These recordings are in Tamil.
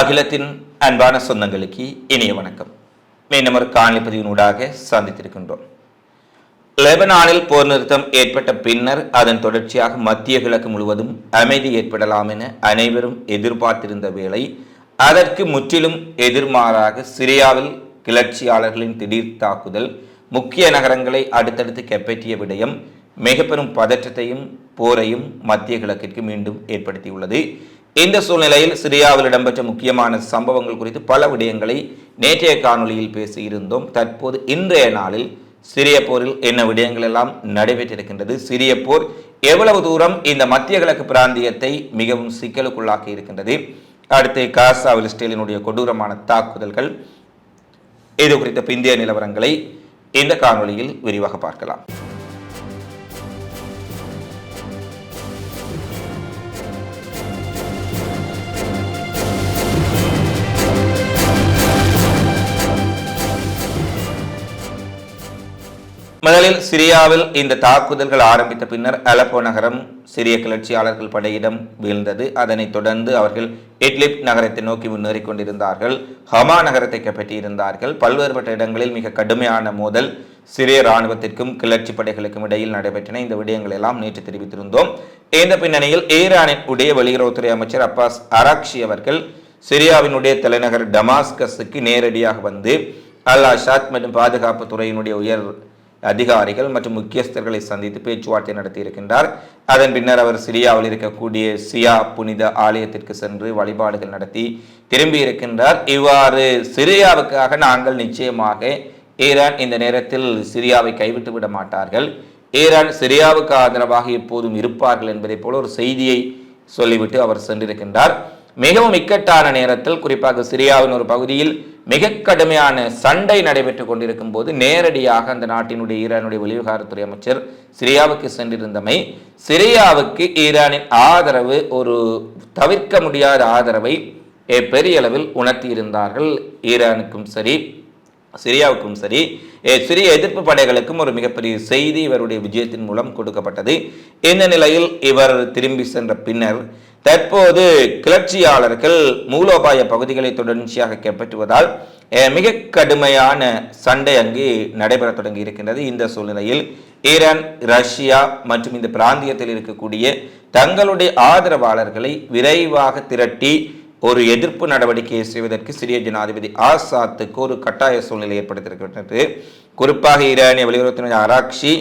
அகிலத்தின் அன்பான சொந்தங்களுக்கு இனிய வணக்கம். மீண்டும் ஒரு காணொலி பதிவினூடாக சந்தித்திருக்கின்றோம். லெபனானில் போர் நிறுத்தம் ஏற்பட்ட பின்னர் அதன் தொடர்ச்சியாக மத்திய கிழக்கு முழுவதும் அமைதி ஏற்படலாம் என அனைவரும் எதிர்பார்த்திருந்த வேளை அதற்கு முற்றிலும் எதிர்மாறாக சிரியாவில் கிளர்ச்சியாளர்களின் திடீர் தாக்குதல் முக்கிய நகரங்களை அடுத்தடுத்து கைப்பற்றிய விடயம் மிக பெரும் பதற்றத்தையும் போரையும் மத்திய கிழக்கிற்கு மீண்டும் ஏற்படுத்தியுள்ளது. இந்த சூழ்நிலையில் சிரியாவில் இடம்பெற்ற முக்கியமான சம்பவங்கள் குறித்து பல விடயங்களை நேற்றைய காணொளியில் பேசியிருந்தோம். தற்போது இன்றைய நாளில் சிரிய போரில் என்ன விடயங்கள் எல்லாம் நடைபெற்றிருக்கின்றது? சிரிய போர் எவ்வளவு தூரம் இந்த மத்திய கிழக்கு பிராந்தியத்தை மிகவும் சிக்கலுக்குள்ளாக்கி இருக்கின்றது? அடுத்து காசாவில் இஸ்ரேலினுடைய கொடூரமான தாக்குதல்கள். இது குறித்த பிந்திய நிலவரங்களை இந்த காணொளியில் விரிவாக பார்க்கலாம். முதலில் சிரியாவில் இந்த தாக்குதல்கள் ஆரம்பித்த பின்னர் அலப்போ நகரம் சிரிய கிளர்ச்சியாளர்கள் படையிடம் வீழ்ந்தது. அதனைத் தொடர்ந்து அவர்கள் இட்லிப் நகரத்தை நோக்கி முன்னேறி கொண்டிருந்தார்கள். ஹமா நகரத்தை கைப்பற்றியிருந்தார்கள். பல்வேறுபட்ட இடங்களில் மிக கடுமையான மோதல் சிரிய இராணுவத்திற்கும் கிளர்ச்சி படைகளுக்கும் இடையில் நடைபெற்றன. இந்த விடயங்கள் எல்லாம் நேற்று தெரிவித்திருந்தோம். இந்த பின்னணியில் ஈரானின் உடைய வெளியுறவுத்துறை அமைச்சர் அப்பாஸ் அராக்ஷி அவர்கள் சிரியாவினுடைய தலைநகர் டமாஸ்கஸுக்கு நேரடியாக வந்து அல் அஷாத் மற்றும் பாதுகாப்பு துறையினுடைய உயர் அதிகாரிகள் மற்றும் முக்கியஸ்தர்களை சந்தித்து பேச்சுவார்த்தை நடத்தியிருக்கின்றார். அதன் பின்னர் அவர் சிரியாவில் இருக்கக்கூடிய சியா புனித ஆலயத்திற்கு சென்று வழிபாடுகள் நடத்தி திரும்பி இருக்கின்றார் இவ்வாறு சிரியாவுக்காக நாங்கள் நிச்சயமாக ஈரான் இந்த நேரத்தில் சிரியாவை கைவிட்டு விட மாட்டார்கள். ஈரான் சிரியாவுக்கு ஆதரவாக எப்போதும் இருப்பார்கள் என்பதைப் போல ஒரு செய்தியை சொல்லிவிட்டு அவர் சென்றிருக்கின்றார். மிகவும் இக்கட்டான நேரத்தில் குறிப்பாக சிரியாவின் ஒரு பகுதியில் மிக கடுமையான சண்டை நடைபெற்றுக் கொண்டிருக்கும் போது நேரடியாக அந்த நாட்டினுடைய ஈரானுடைய வெளிவிவகாரத்துறை அமைச்சர் சிரியாவுக்கு சென்றிருந்தமை சிரியாவுக்கு ஈரானின் ஆதரவு ஒரு தவிர்க்க முடியாத ஆதரவை பெரிய அளவில் உணர்த்தியிருந்தார்கள். ஈரானுக்கும் சரி சிரியாவுக்கும் சரி சிறிய எதிர்ப்பு படைகளுக்கும் ஒரு மிகப்பெரிய செய்தி இவருடைய விஜயத்தின் மூலம் கொடுக்கப்பட்டது. இந்த நிலையில் இவர் திரும்பி சென்ற பின்னர் தற்போது கிளர்ச்சியாளர்கள் மூலோபாய பகுதிகளை தொடர்ச்சியாக கைப்பற்றுவதால் மிக கடுமையான சண்டை அங்கு நடைபெற தொடங்கி இருக்கின்றது. இந்த சூழ்நிலையில் ஈரான் ரஷ்யா மற்றும் இந்த பிராந்தியத்தில் இருக்கக்கூடிய தங்களுடைய ஆதரவாளர்களை விரைவாக திரட்டி ஒரு எதிர்ப்பு நடவடிக்கையை செய்வதற்கு சிரிய ஜனாதிபதி ஆசாத்துக்கு ஒரு கட்டாய சூழ்நிலை ஏற்படுத்தியிருக்கின்றது. குறிப்பாக ஈரானிய வெளியுறவுத்துறை ஆராய்ச்சி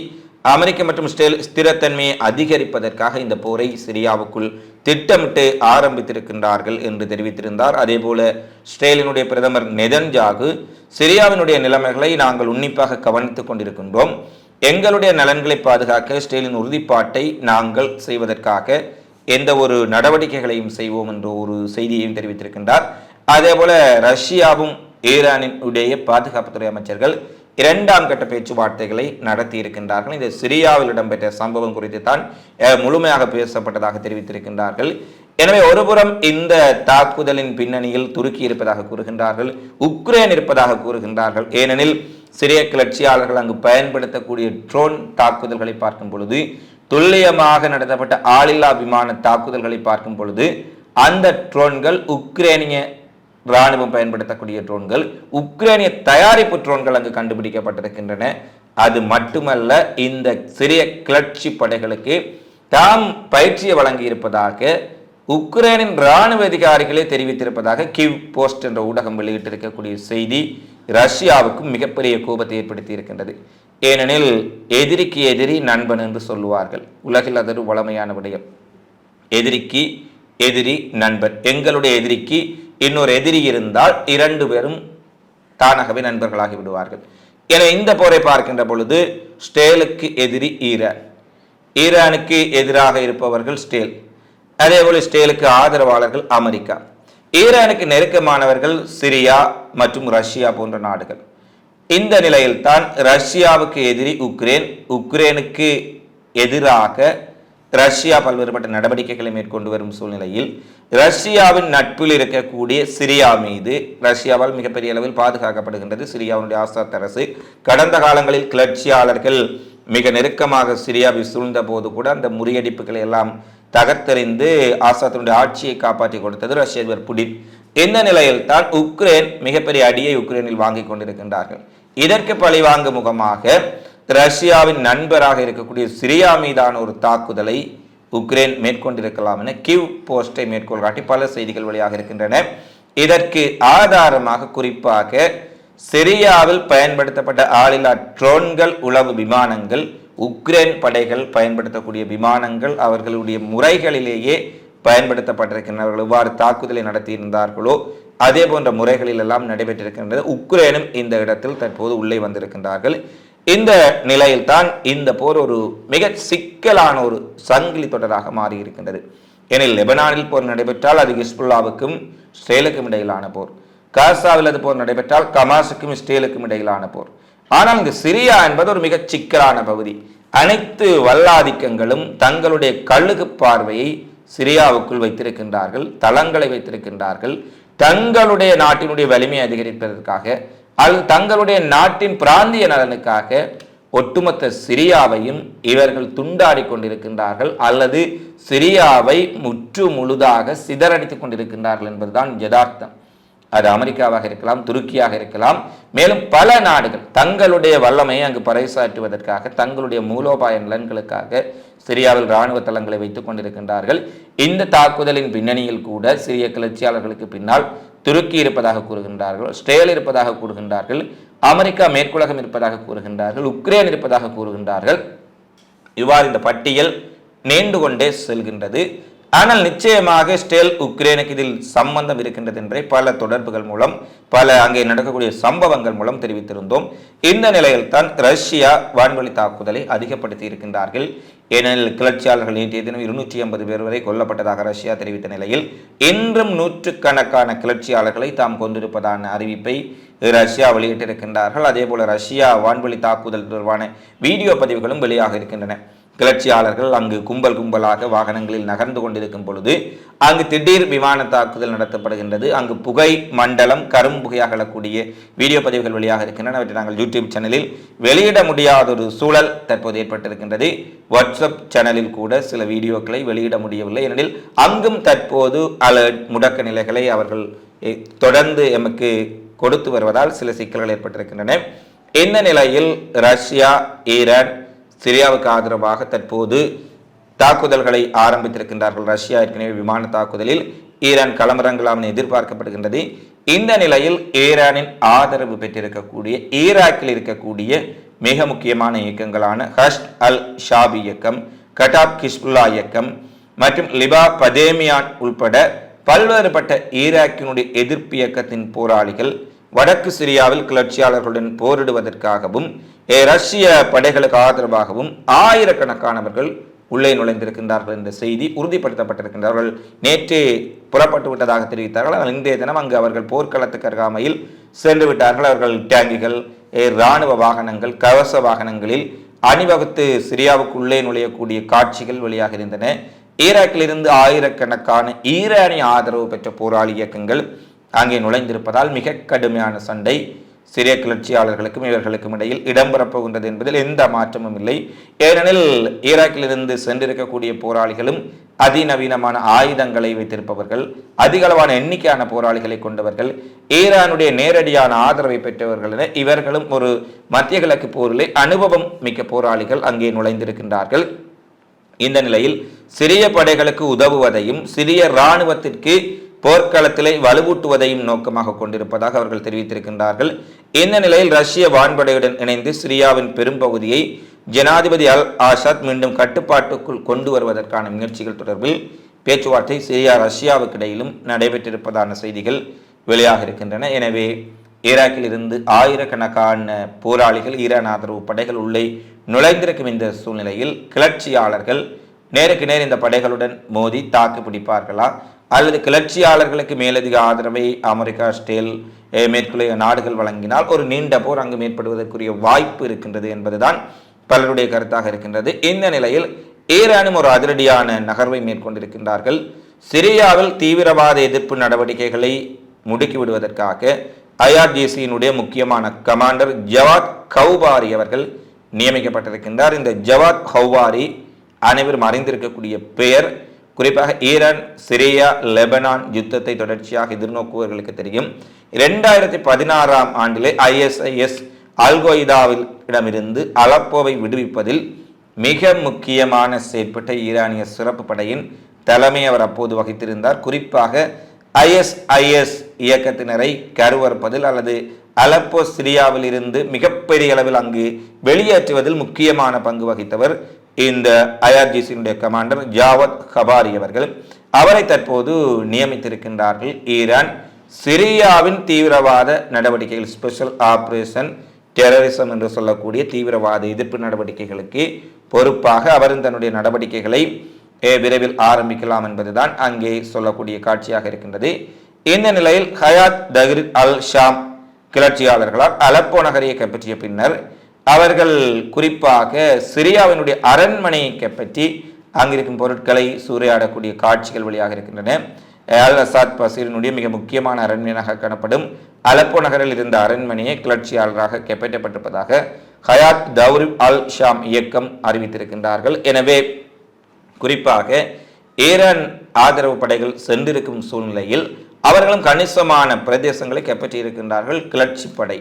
அமெரிக்க மற்றும் ஸ்திரத்தன்மையை அதிகரிப்பதற்காக இந்த போரை சிரியாவுக்குள் திட்டமிட்டு ஆரம்பித்திருக்கின்றார்கள் என்று தெரிவித்திருந்தார். அதேபோல ஸ்டேலினுடைய பிரதமர் நெதன்ஜாகு சிரியாவினுடைய நிலைமைகளை நாங்கள் உன்னிப்பாக கவனித்துக் கொண்டிருக்கின்றோம். எங்களுடைய நலன்களை பாதுகாக்க ஸ்டேலின் உறுதிப்பாட்டை நாங்கள் செய்வதற்காக எந்த ஒரு நடவடிக்கைகளையும் செய்வோம் என்ற ஒரு செய்தியையும் தெரிவித்திருக்கின்றார். அதே போல ரஷ்யாவும் ஈரானின் உடைய பாதுகாப்புத்துறை அமைச்சர்கள் இரண்டாம் கட்ட பேச்சுவார்த்தைகளை நடத்தி இருக்கின்றார்கள் இந்த சிரியாவில் இடம்பெற்ற சம்பவம் குறித்து தான் முழுமையாக பேசப்பட்டதாக தெரிவித்திருக்கின்றார்கள். எனவே ஒருபுறம் இந்த தாக்குதலின் பின்னணியில் துருக்கி இருப்பதாக கூறுகின்றார்கள் உக்ரைன் இருப்பதாக கூறுகின்றார்கள். ஏனெனில் சிரிய கிளர்ச்சியாளர்கள் அங்கு பயன்படுத்தக்கூடிய ட்ரோன் தாக்குதல்களை பார்க்கும் பொழுது துல்லியமாக நடத்தப்பட்ட ஆளில்லா விமான தாக்குதல்களை பார்க்கும் பொழுது அந்த ட்ரோன்கள் உக்ரைனிய ராணுவம் பயன்படுத்தக்கூடிய ட்ரோன்கள் உக்ரைனிய தயாரிப்பு ட்ரோன்கள் அங்கு கண்டுபிடிக்கப்பட்டிருக்கின்றன. அது மட்டுமல்ல இந்த சிறிய கிளர்ச்சி படைகளுக்கு தாம் பயிற்சியை வழங்கி இருப்பதாக உக்ரைனின் இராணுவ அதிகாரிகளே தெரிவித்திருப்பதாக கிவ் போஸ்ட் என்ற ஊடகம் வெளியிட்டிருக்கக்கூடிய செய்தி ரஷ்யாவுக்கும் மிகப்பெரிய கோபத்தை ஏற்படுத்தி இருக்கின்றது ஏனெனில் எதிரிக்கு எதிரி நண்பன் என்று சொல்லுவார்கள். உலகில் அது ஒரு வளமையான விடயம். எதிரிக்கு எதிரி நண்பர். எங்களுடைய எதிரிக்கு இன்னொரு எதிரி இருந்தால் இரண்டு பேரும் தானாகவே நண்பர்களாகி விடுவார்கள். என இந்த போரை பார்க்கின்ற பொழுது ஸ்டேலுக்கு எதிரி ஈரான் ஈரானுக்கு எதிராக இருப்பவர்கள் ஸ்டேல். அதேபோல ஸ்டேலுக்கு ஆதரவாளர்கள் அமெரிக்கா. ஈரானுக்கு நெருக்கமானவர்கள் சிரியா மற்றும் ரஷ்யா போன்ற நாடுகள். இந்த நிலையில்தான் ரஷ்யாவுக்கு எதிரி உக்ரைன். உக்ரைனுக்கு எதிராக ரஷ்யா பல்வேறுபட்ட நடவடிக்கைகளை மேற்கொண்டு வரும் சூழ்நிலையில் ரஷ்யாவின் நட்பில் இருக்கக்கூடிய சிரியா மீது ரஷ்யாவால் மிகப்பெரிய அளவில் பாதுகாக்கப்படுகின்றது. சிரியாவுடைய ஆசாத் அரசு கடந்த காலங்களில் கிளர்ச்சியாளர்கள் மிக நெருக்கமாக சிரியாவை சூழ்ந்த போது கூட அந்த முறியடிப்புகளை எல்லாம் தகர்த்தெறிந்து ஆசாத்தினுடைய ஆட்சியை காப்பாற்றி கொடுத்தது ரஷ்ய அதிபர் புடின். இந்த நிலையில் தான் உக்ரைன் மிகப்பெரிய அடியை உக்ரைனில் வாங்கிக் கொண்டிருக்கின்றார்கள். இதற்கு பழிவாங்கும் முகமாக ரஷ்யாவின் நண்பராக இருக்கக்கூடிய சிரியா மீதான ஒரு தாக்குதலை உக்ரைன் மேற்கொண்டிருக்கலாம் என கிவ் போஸ்டை மேற்கோள் காட்டி பல செய்திகள் வழியாக இருக்கின்றன. இதற்கு ஆதாரமாக குறிப்பாக சிரியாவில் பயன்படுத்தப்பட்ட ஆளில்லா ட்ரோன்கள் உளவு விமானங்கள் உக்ரைன் படைகள் பயன்படுத்தக்கூடிய விமானங்கள் அவர்களுடைய முறைகளிலேயே பயன்படுத்தப்பட்டிருக்கின்றவர்கள் எவ்வாறு தாக்குதலை நடத்தியிருந்தார்களோ அதே போன்ற முறைகளில் எல்லாம் நடைபெற்றிருக்கின்றது. உக்ரைனும் இந்த இடத்தில் தற்போது உள்ளே வந்திருக்கின்றார்கள். இந்த நிலையில்தான் இந்த போர் ஒரு மிக சிக்கலான ஒரு சங்கிலி தொடராக மாறி இருக்கின்றது எனில் லெபனானில் போர் நடைபெற்றால் அது ஹிஸ்புல்லாவுக்கும் இஸ்ரேலுக்கும் இடையிலான போர். காசாவில் அது போர் நடைபெற்றால் கமாஸுக்கும் இஸ்ரேலுக்கும் இடையிலான போர். ஆனால் இங்கு சிரியா என்பது ஒரு மிகச் சிக்கலான பகுதி. அனைத்து வல்லாதிக்கங்களும் தங்களுடைய கழுகு பார்வையை சிரியாவுக்குள் வைத்திருக்கின்றார்கள் தளங்களை வைத்திருக்கின்றார்கள். தங்களுடைய நாட்டினுடைய வலிமையை அதிகரிப்பதற்காக அல்லது தங்களுடைய நாட்டின் பிராந்திய நலனுக்காக ஒட்டுமொத்த சிரியாவையும் இவர்கள் துண்டாடி கொண்டிருக்கின்றார்கள் அல்லது சிரியாவை முற்று முழுதாக சிதறடித்துக் கொண்டிருக்கின்றார்கள் என்பதுதான் யதார்த்தம். அது அமெரிக்காவாக இருக்கலாம் துருக்கியாக இருக்கலாம். மேலும் பல நாடுகள் தங்களுடைய வல்லமையை அங்கு பறைசாற்றுவதற்காக தங்களுடைய மூலோபாய நலன்களுக்காக சிரியாவில் இராணுவ தளங்களை வைத்துக் கொண்டிருக்கின்றார்கள். இந்த தாக்குதலின் பின்னணியில் கூட சிறிய கிளர்ச்சியாளர்களுக்கு பின்னால் துருக்கி இருப்பதாக கூறுகின்றார்கள் ஸ்டேல் இருப்பதாக கூறுகின்றார்கள் அமெரிக்கா மேற்குலகம் இருப்பதாக கூறுகின்றார்கள் உக்ரைன் இருப்பதாக கூறுகின்றார்கள். இவ்வாறு இந்த பட்டியல் நீண்டு கொண்டே செல்கின்றது. ஆனால் நிச்சயமாக ஸ்டேல் உக்ரைனுக்கு இதில் சம்பந்தம் இருக்கின்றது என்றே பல தொடர்புகள் மூலம் பல அங்கே நடக்கக்கூடிய சம்பவங்கள் மூலம் தெரிவித்திருந்தோம். இந்த நிலையில் தான் ரஷ்யா வான்வழி தாக்குதலை அதிகப்படுத்தி இருக்கின்றார்கள். ஏனெனில் கிளர்ச்சியாளர்கள் நேற்றைய தினம் இருநூற்றி ஐம்பது பேர் வரை கொல்லப்பட்டதாக ரஷ்யா தெரிவித்த நிலையில் இன்றும் நூற்றுக்கணக்கான கிளர்ச்சியாளர்களை தாம் கொண்டிருப்பதான அறிவிப்பை ரஷ்யா வெளியிட்டிருக்கின்றார்கள். அதேபோல ரஷ்யா வான்வழி தாக்குதல் தொடர்பான வீடியோ பதிவுகளும் வெளியாக இருக்கின்றன. கிளர்ச்சியாளர்கள் அங்கு கும்பல் கும்பலாக வாகனங்களில் நகர்ந்து கொண்டிருக்கும் பொழுது அங்கு திடீர் விமான தாக்குதல் நடத்தப்படுகின்றது. அங்கு புகை மண்டலம் கரும்புகையாக எழக்கூடிய வீடியோ பதிவுகள் வெளியாக இருக்கின்றன. அவற்றை நாங்கள் யூடியூப் சேனலில் வெளியிட முடியாத ஒரு சூழல் தற்போது ஏற்பட்டிருக்கின்றது. வாட்ஸ்அப் சேனலில் கூட சில வீடியோக்களை வெளியிட முடியவில்லை. ஏனெனில் அங்கும் தற்போது அலர்ட் முடக்க நிலைகளை அவர்கள் தொடர்ந்து எமக்கு கொடுத்து வருவதால் சில சிக்கல்கள் ஏற்பட்டிருக்கின்றன. இந்த நிலையில் ரஷ்யா ஈரான் சிரியாவுக்கு ஆதரவாக தற்போது தாக்குதல்களை ஆரம்பித்திருக்கின்றார்கள். ரஷ்யா ஏற்கனவே விமான தாக்குதலில் ஈரான் களமிறங்கலாம் என எதிர்பார்க்கப்படுகின்றது. இந்த நிலையில் ஈரானின் ஆதரவு பெற்றிருக்கக்கூடிய ஈராக்கில் இருக்கக்கூடிய மிக முக்கியமான இயக்கங்களான ஹஷ்ட் அல் ஷாபி இயக்கம் கட்டாப் கிஸ்புல்லா இயக்கம் மற்றும் லிபா பதேமியான் உள்பட பல்வேறுபட்ட ஈராக்கினுடைய எதிர்ப்பு இயக்கத்தின் போராளிகள் வடக்கு சிரியாவில் கிளர்ச்சியாளர்களுடன் போரிடுவதற்காகவும் ரஷ்ய படைகளுக்கு ஆதரவாகவும் ஆயிரக்கணக்கானவர்கள் உள்ளே நுழைந்திருக்கின்றார்கள் என்ற செய்தி உறுதிப்படுத்தப்பட்டிருக்கின்றார்கள். நேற்று புறப்பட்டு விட்டதாக தெரிவித்தார்கள். ஆனால் இன்றைய தினம் அங்கு அவர்கள் போர்க்களத்துக்கு அருகாமையில் சென்று விட்டார்கள். அவர்கள் டேங்கிகள் ஏ, இராணுவ வாகனங்கள் கவச வாகனங்களில் அணிவகுத்து சிரியாவுக்குள்ளே நுழையக்கூடிய காட்சிகள் வெளியாக இருந்தன ஈராக்கிலிருந்து ஆயிரக்கணக்கான ஈரானிய ஆதரவு பெற்ற போராளி இயக்கங்கள் அங்கே நுழைந்திருப்பதால் மிக கடுமையான சண்டை சிறிய கிளர்ச்சியாளர்களுக்கும் இவர்களுக்கும் இடையில் இடம்பெறப் போகின்றது என்பதில் எந்த மாற்றமும் இல்லை. ஏனெனில் ஈராக்கிலிருந்து சென்றிருக்கக்கூடிய போராளிகளும் அதிநவீனமான ஆயுதங்களை வைத்திருப்பவர்கள் அதிகளவான எண்ணிக்கையான போராளிகளை கொண்டவர்கள் ஈரானுடைய நேரடியான ஆதரவை பெற்றவர்கள் என இவர்களும் ஒரு மத்திய கிழக்கு போரிலே அனுபவம் மிக்க போராளிகள் அங்கே நுழைந்திருக்கின்றார்கள். இந்த நிலையில் சிறிய படைகளுக்கு உதவுவதையும் சிறிய இராணுவத்திற்கு போர்க்களத்திலே வலுவூட்டுவதையும் நோக்கமாக கொண்டிருப்பதாக அவர்கள் தெரிவித்திருக்கின்றார்கள். இந்த நிலையில் ரஷ்ய வான்படையுடன் இணைந்து சிரியாவின் பெரும்பகுதியை ஜனாதிபதி அல் ஆசாத் மீண்டும் கட்டுப்பாட்டுக்குள் கொண்டு வருவதற்கான முயற்சிகள் தொடர்பில் பேச்சுவார்த்தை சிரியா ரஷ்யாவுக்கு இடையிலும் நடைபெற்றிருப்பதான செய்திகள் வெளியாக இருக்கின்றன. எனவே ஈராக்கில் இருந்து ஆயிரக்கணக்கான போராளிகள் ஈரான் ஆதரவு படைகள் உள்ளே நுழைந்திருக்கும் இந்த சூழ்நிலையில் கிளர்ச்சியாளர்கள் நேருக்கு நேர் இந்த படைகளுடன் மோதி தாக்கு பிடிப்பார்களா அல்லது கிளர்ச்சியாளர்களுக்கு மேலதிக ஆதரவை அமெரிக்கா ஸ்டேல் மேற்குள்ள நாடுகள் வழங்கினால் ஒரு நீண்ட போர் அங்கு மேற்படுவதற்குரிய வாய்ப்பு இருக்கின்றது என்பதுதான் பலருடைய கருத்தாக இருக்கின்றது. இந்த நிலையில் ஈரானும் ஒரு அதிரடியான நகர்வை மேற்கொண்டிருக்கின்றார்கள். சிரியாவில் தீவிரவாத எதிர்ப்பு நடவடிக்கைகளை முடுக்கி விடுவதற்காக ஐஆர்ஜிசியினுடைய முக்கியமான கமாண்டர் ஜவாத் கௌபாரி அவர்கள் நியமிக்கப்பட்டிருக்கின்றார். இந்த ஜவாத் ஹௌவாரி அனைவரும் அறிந்திருக்கக்கூடிய பெயர் குறிப்பாக ஈரான் சிரியா லெபனான் யுத்தத்தை தொடர்ச்சியாக எதிர்நோக்குவர்களுக்கு தெரியும். இரண்டாயிரத்தி பதினாறாம் ஆண்டிலே ஐஎஸ்ஐஎஸ் அல்கொய்தாவில் இடமிருந்து அலப்போவை விடுவிப்பதில் மிக முக்கியமான செயற்பட்ட ஈரானிய சிறப்பு படையின் தலைமை அவர் அப்போது வகித்திருந்தார். குறிப்பாக ஐஎஸ்ஐஎஸ் இயக்கத்தினரை கருவறுப்பதில் அல்லது அலப்போ சிரியாவில் இருந்து மிகப்பெரிய அளவில் அங்கு வெளியேற்றுவதில் முக்கியமான பங்கு வகித்தவர். இந்த ஐஆர்ஜிசியினுடைய கமாண்டர் ஜாவத் ஹபாரி அவர்கள் அவரை தற்போது நியமித்திருக்கின்றார்கள். ஈரான் சிரியாவின் தீவிரவாத நடவடிக்கைகள் ஸ்பெஷல் ஆப்ரேஷன் டெரரிசம் என்று சொல்லக்கூடிய தீவிரவாத எதிர்ப்பு நடவடிக்கைகளுக்கு பொறுப்பாக அவர் தன்னுடைய நடவடிக்கைகளை விரைவில் ஆரம்பிக்கலாம் என்பதுதான் அங்கே சொல்லக்கூடிய காட்சியாக இருக்கின்றது. இந்த நிலையில் ஹயாத் தஹ்ரித் அல் ஷாம் கிளர்ச்சியாளர்களால் அலப்போ நகரை கைப்பற்றிய பின்னர் அவர்கள் குறிப்பாக சிரியாவினுடைய அரண்மனையை பற்றி அங்கிருக்கும் பொருட்களை சூறையாடக்கூடிய காட்சிகள் வழியாக இருக்கின்றன. அல் அசாத் பசீரினுடைய மிக முக்கியமான அரண்மனையாக காணப்படும் அலப்போ நகரில் இருந்த அரண்மனையை கிளர்ச்சியாளராக கைப்பற்றப்பட்டிருப்பதாக ஹயாத் தௌர் அல் ஷாம் இயக்கம் அறிவித்திருக்கின்றார்கள். எனவே குறிப்பாக ஈரான் ஆதரவு படைகள் சென்றிருக்கும் சூழ்நிலையில் அவர்களும் கணிசமான பிரதேசங்களை கைப்பற்றியிருக்கின்றார்கள். கிளர்ச்சி படை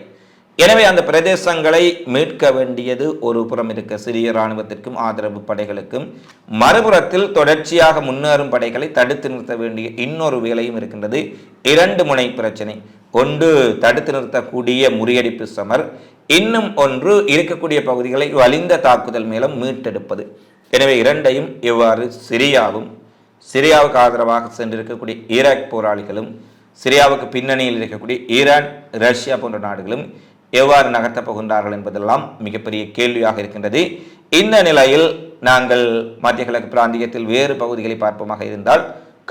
எனவே அந்த பிரதேசங்களை மீட்க வேண்டியது ஒரு புறம் இருக்க சிறிய இராணுவத்திற்கும் ஆதரவு படைகளுக்கும். மறுபுறத்தில் தொடர்ச்சியாக முன்னேறும் படைகளை தடுத்து நிறுத்த வேண்டிய இன்னொரு வேலையும் இருக்கின்றது. இரண்டு முனை பிரச்சனை. ஒன்று தடுத்து நிறுத்தக்கூடிய முறியடிப்பு சமர். இன்னும் ஒன்று இருக்கக்கூடிய பகுதிகளை வலிந்த தாக்குதல் மேலும் மீட்டெடுப்பது. எனவே இரண்டையும் இவ்வாறு சிரியாவும் சிரியாவுக்கு ஆதரவாக சென்றிருக்கக்கூடிய ஈராக் போராளிகளும் சிரியாவுக்கு பின்னணியில் இருக்கக்கூடிய ஈரான் ரஷ்யா போன்ற நாடுகளும் எவ்வாறு நகர்த்தப் போகின்றார்கள் என்பதெல்லாம் மிகப்பெரிய கேள்வியாக இருக்கின்றது. இந்த நிலையில் நாங்கள் மத்திய கிழக்கு பிராந்தியத்தில் வேறு பகுதிகளை பார்ப்போமாக இருந்தால்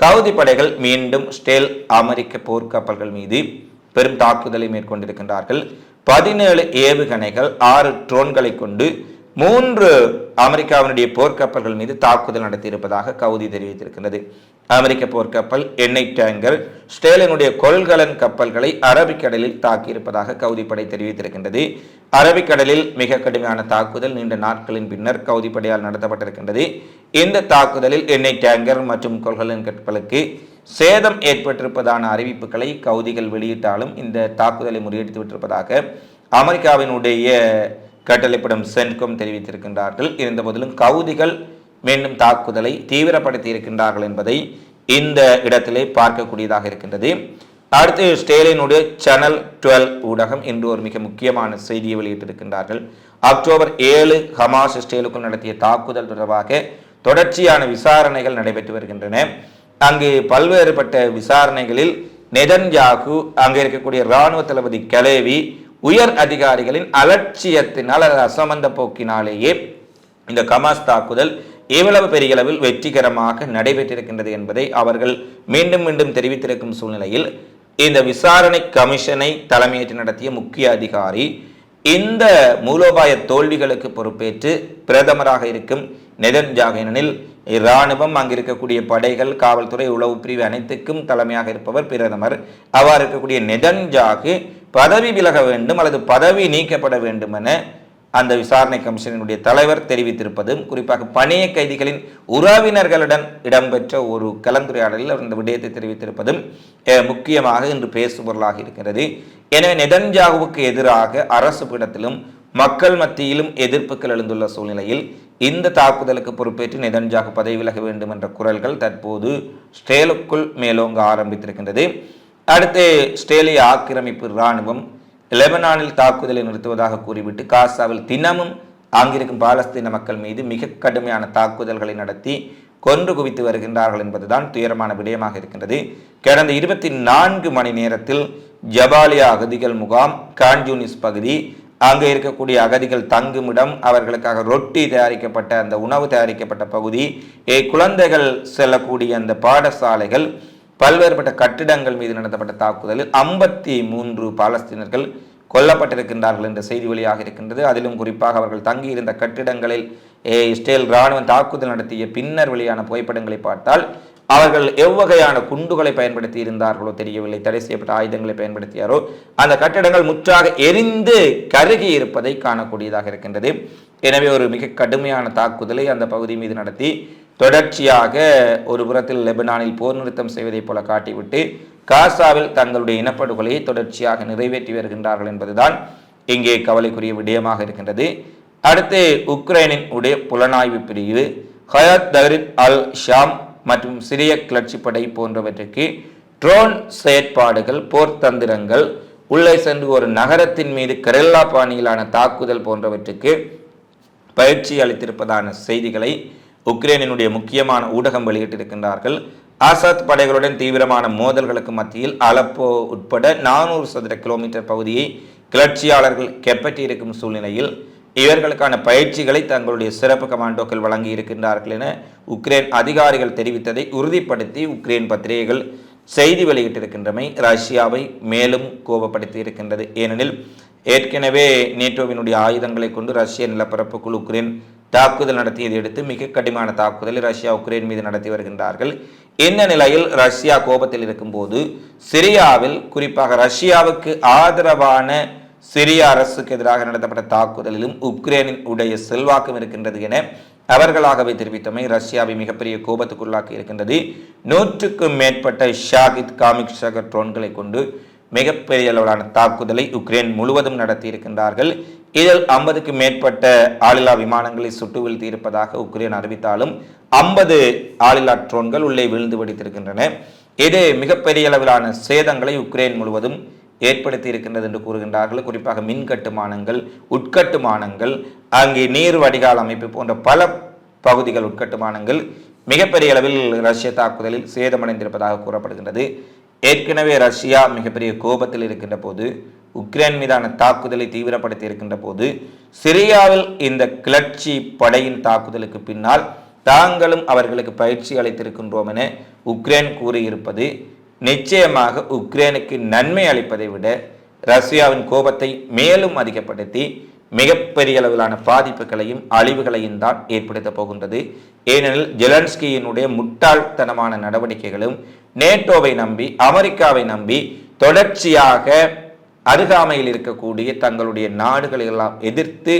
கவுதி படைகள் மீண்டும் ஸ்டேல் அமெரிக்க போர்க்கப்பல்கள் மீது பெரும் தாக்குதலை மேற்கொண்டிருக்கின்றார்கள். பதினேழு ஏவுகணைகள் ஆறு ட்ரோன்களை கொண்டு மூன்று அமெரிக்காவினுடைய போர்க்கப்பல்கள் மீது தாக்குதல் நடத்தியிருப்பதாக கவுதி தெரிவித்திருக்கிறது அமெரிக்க போர்க்கப்பல் எண்ணெய் டேங்கர் ஸ்டேலினுடைய கொள்கலன் கப்பல்களை அரபிக்கடலில் தாக்கியிருப்பதாக கவுதிப்படை தெரிவித்திருக்கின்றது. அரபிக்கடலில் மிக கடுமையான தாக்குதல் நீண்ட நாட்களின் பின்னர் கவுதிப்படையால் நடத்தப்பட்டிருக்கின்றது. இந்த தாக்குதலில் எண்ணெய் டேங்கர் மற்றும் கொள்கலன் கப்பலுக்கு சேதம் ஏற்பட்டிருப்பதான அறிவிப்புகளை கவுதிகள் வெளியிட்டாலும் இந்த தாக்குதலை முறியடித்து விட்டிருப்பதாக அமெரிக்காவினுடைய கட்டளைப்படும் சென்ட்கோம் தெரிவித்திருக்கின்றார்கள். இருந்தபோதிலும் கவுதிகள் மீண்டும் தாக்குதலை தீவிரப்படுத்தி இருக்கின்றார்கள் என்பதை இந்த இடத்திலே பார்க்கக்கூடியதாக இருக்கின்றது. அடுத்து ஸ்டேலினுடைய சேனல் டுவெல் ஊடகம் இன்று ஒரு மிக முக்கியமான செய்தியை வெளியிட்டிருக்கின்றார்கள். அக்டோபர் ஏழு ஹமாஸ் ஸ்டேலுக்குள் நடத்திய தாக்குதல் தொடர்பாக தொடர்ச்சியான விசாரணைகள் நடைபெற்று வருகின்றன. அங்கு பல்வேறுபட்ட விசாரணைகளில் நெதன்யாகு அங்கே இருக்கக்கூடிய இராணுவ தளபதி கலேவி உயர் அதிகாரிகளின் அலட்சியத்தினால் அல்லது அசமந்த போக்கினாலேயே இந்த கமாஸ் தாக்குதல் எவ்வளவு பெரிய அளவில் வெற்றிகரமாக நடைபெற்றிருக்கின்றது என்பதை அவர்கள் மீண்டும் மீண்டும் தெரிவித்திருக்கும் சூழ்நிலையில் இந்த விசாரணை கமிஷனை தலைமையேற்று நடத்திய முக்கிய அதிகாரி இந்த மூலோபாய தோல்விகளுக்கு பொறுப்பேற்று பிரதமராக இருக்கும் நெதன்ஜாகு ஏனெனில் இராணுவம் அங்கு இருக்கக்கூடிய படைகள் காவல்துறை உளவு பிரிவு அனைத்துக்கும் தலைமையாக இருப்பவர் பிரதமர். அவர் இருக்கக்கூடிய நெதன்ஜாகு பதவி விலக வேண்டும் அல்லது பதவி நீக்கப்பட வேண்டும் என அந்த விசாரணை கமிஷனினுடைய தலைவர் தெரிவித்திருப்பதும் குறிப்பாக பணிய கைதிகளின் உறவினர்களுடன் இடம்பெற்ற ஒரு கலந்துரையாடலில் அவர் இந்த விடயத்தை தெரிவித்திருப்பதும் முக்கியமாக இன்று பேசுபொருளாக இருக்கிறது. எனவே நெதன்ஜாகுவுக்கு எதிராக அரசு பீடத்திலும் மக்கள் மத்தியிலும் எதிர்ப்புகள் எழுந்துள்ள சூழ்நிலையில் இந்த தாக்குதலுக்கு பொறுப்பேற்று நெதன்ஜாகு பதவி விலக வேண்டும் என்ற குரல்கள் தற்போது ஸ்டேலுக்குள் மேலோங்க ஆரம்பித்திருக்கின்றது. அடுத்து ஸ்டேலிய ஆக்கிரமிப்பு இராணுவம் லெபனானில் தாக்குதலை நிறுத்துவதாக கூறிவிட்டு காசாவில் தினமும் அங்கிருக்கும் பாலஸ்தீன மக்கள் மீது மிக கடுமையான தாக்குதல்களை நடத்தி கொன்று குவித்து வருகின்றார்கள் என்பதுதான் துயரமான விடயமாக இருக்கின்றது. கடந்த இருபத்தி நான்கு மணி நேரத்தில் ஜபாலியா அகதிகள் முகாம் கான்ஜூனிஸ் பகுதி அங்கே இருக்கக்கூடிய அகதிகள் தங்குமிடம் அவர்களுக்காக ரொட்டி தயாரிக்கப்பட்ட அந்த உணவு தயாரிக்கப்பட்ட பகுதி ஏ, குழந்தைகள் செல்லக்கூடிய அந்த பாடசாலைகள் பல்வேறுபட்ட கட்டிடங்கள் மீது நடத்தப்பட்ட தாக்குதலில் ஐம்பத்தி மூன்று பாலஸ்தீனர்கள் கொல்லப்பட்டிருக்கின்றார்கள் என்ற செய்தி வெளியாக இருக்கின்றது. அதிலும் குறிப்பாக அவர்கள் தங்கியிருந்த கட்டிடங்களில் இஸ்ரேல் இராணுவம் தாக்குதல் நடத்திய பின்னர் வெளியான புகைப்படங்களை பார்த்தால் அவர்கள் எவ்வகையான குண்டுகளை பயன்படுத்தி இருந்தார்களோ தெரியவில்லை. தடை செய்யப்பட்ட ஆயுதங்களை பயன்படுத்தியாரோ அந்த கட்டிடங்கள் முற்றாக எரிந்து கருகி இருப்பதை காணக்கூடியதாக இருக்கின்றது. எனவே ஒரு மிக கடுமையான தாக்குதலை அந்த பகுதி மீது நடத்தி தொடர்ச்சியாக ஒரு புறத்தில் லெபனானில் போர் நிறுத்தம் செய்வதைப் போல காட்டிவிட்டு காசாவில் தங்களுடைய இனப்படுகொலையை தொடர்ச்சியாக நிறைவேற்றி வருகின்றார்கள் என்பதுதான் இங்கே கவலைக்குரிய விடயமாக இருக்கின்றது. அடுத்து உக்ரைனின் உடைய புலனாய்வு பிரிவு ஹயாத் தஹரித் அல் ஷாம் மற்றும் சிரிய கிளர்ச்சிப்படை போன்றவற்றுக்கு ட்ரோன் செயற்பாடுகள் போர் தந்திரங்கள் உள்ளே சென்று ஒரு நகரத்தின் மீது கரெல்லா பாணியிலான தாக்குதல் போன்றவற்றுக்கு பயிற்சி அளித்திருப்பதான செய்திகளை உக்ரைனினுடைய முக்கியமான ஊடகம் வெளியிட்டிருக்கின்றார்கள். ஆசாத் படைகளுடன் தீவிரமான மோதல்களுக்கு மத்தியில் அலப்போ உட்பட நானூறு சதுர கிலோமீட்டர் பகுதியை கிளர்ச்சியாளர்கள் கைப்பற்றியிருக்கும் சூழ்நிலையில் இவர்களுக்கான பயிற்சிகளை தங்களுடைய சிறப்பு கமாண்டோக்கள் வழங்கி இருக்கின்றார்கள் என உக்ரைன் அதிகாரிகள் தெரிவித்ததை உறுதிப்படுத்தி உக்ரைன் பத்திரிகைகள் செய்தி வெளியிட்டிருக்கின்றமை ரஷ்யாவை மேலும் கோபப்படுத்தி இருக்கின்றது ஏனெனில் ஏற்கனவே நேட்டோவினுடைய ஆயுதங்களை கொண்டு ரஷ்ய நிலப்பரப்புக்குள் உக்ரைன் தாக்குதல் நடத்தியதையடுத்து மிக கடுமையான தாக்குதலை ரஷ்யா உக்ரைன் மீது நடத்தி வருகின்றார்கள். இந்த நிலையில் ரஷ்யா கோபத்தில் இருக்கும்போது சிரியாவில் குறிப்பாக ரஷ்யாவுக்கு ஆதரவான சிரிய அரசுக்கு எதிராக நடத்தப்பட்ட தாக்குதலிலும் உக்ரைனின் உடைய செல்வாக்கம் இருக்கின்றது என அவர்களாகவே தெரிவித்தமை ரஷ்யாவை மிகப்பெரிய கோபத்துக்குள்ளாக்கி இருக்கின்றது நூற்றுக்கும் மேற்பட்ட ஷாகித் காமிக் ஷகர் ட்ரோன்களை கொண்டு மிகப்பெரிய அளவிலான தாக்குதலை உக்ரைன் முழுவதும் நடத்தி இருக்கின்றார்கள் இதில் ஐம்பதுக்கு மேற்பட்ட ஆளில்லா விமானங்களை சுட்டு வீழ்த்தியிருப்பதாக உக்ரைன் அறிவித்தாலும் ஐம்பது ஆளில்லா ட்ரோன்கள் உள்ளே விழுந்து வெடித்திருக்கின்றன. இது மிகப்பெரிய அளவிலான சேதங்களை உக்ரைன் முழுவதும் ஏற்படுத்தி இருக்கின்றது என்று கூறுகின்றார்கள். குறிப்பாக மின் கட்டுமானங்கள் உட்கட்டுமானங்கள் அங்கே நீர் வடிகால் அமைப்பு போன்ற பல பகுதிகள் உட்கட்டுமானங்கள் மிகப்பெரிய அளவில் ரஷ்ய தாக்குதலில் சேதமடைந்திருப்பதாக கூறப்படுகின்றது. ஏற்கனவே ரஷ்யா மிகப்பெரிய கோபத்தில் இருக்கின்ற போது உக்ரைன் மீதான தாக்குதலை தீவிரப்படுத்தி இருக்கின்ற போது சிரியாவில் இந்த கிளர்ச்சி படையின் தாக்குதலுக்கு பின்னால் தாங்களும் அவர்களுக்கு பயிற்சி அளித்திருக்கின்றோம் என உக்ரைன் கூறியிருப்பது நிச்சயமாக உக்ரைனுக்கு நன்மை அளிப்பதை விட ரஷ்யாவின் கோபத்தை மேலும் அதிகப்படுத்தி மிகப்பெரிய அளவிலான பாதிப்புகளையும் அழிவுகளையும் தான் ஏற்படுத்தப் போகின்றது. ஏனெனில் ஜெலன்ஸ்கியினுடைய முட்டாள்தனமான நடவடிக்கைகளும் நேட்டோவை நம்பி அமெரிக்காவை நம்பி தொடர்ச்சியாக அருகாமையில் இருக்கக்கூடிய தங்களுடைய நாடுகளை எல்லாம் எதிர்த்து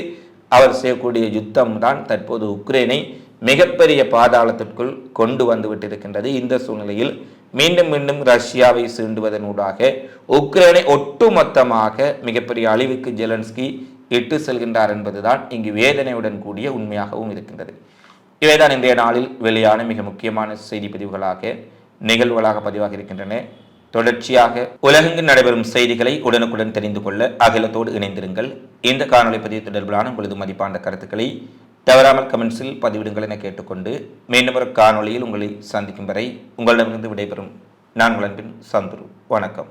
அவர் செய்யக்கூடிய யுத்தம் தான் தற்போது உக்ரைனை மிகப்பெரிய பாதாளத்திற்குள் கொண்டு வந்துவிட்டிருக்கின்றது இந்த சூழ்நிலையில் மீண்டும் மீண்டும் ரஷ்யாவை சீண்டுவதனூடாக உக்ரைனை ஒட்டுமொத்தமாக மிகப்பெரிய அழிவுக்கு ஜெலன்ஸ்கி இட்டு செல்கின்றார் என்பதுதான் இங்கு வேதனையுடன் கூடிய உண்மையாகவும் இருக்கின்றது. இவைதான் இன்றைய நாளில் வெளியான மிக முக்கியமான செய்தி பதிவுகளாக நிகழ்வுகளாக பதிவாக இருக்கின்றன. தொடர்ச்சியாக உலகெங்கு நடைபெறும் செய்திகளை உடனுக்குடன் தெரிந்து கொள்ள அகிலத்தோடு இணைந்திருங்கள். இந்த காணொலி பதிவு தொடர்பிலான உங்களது மதிப்பான கருத்துக்களை தவறாமல் கமெண்ட்ஸில் பதிவிடுங்கள் என கேட்டுக்கொண்டு மீண்டும் ஒரு காணொலியில் உங்களை சந்திக்கும் வரை உங்களிடமிருந்து விடைபெறும். நான் உங்கள் அன்பின் சந்துரு. வணக்கம்.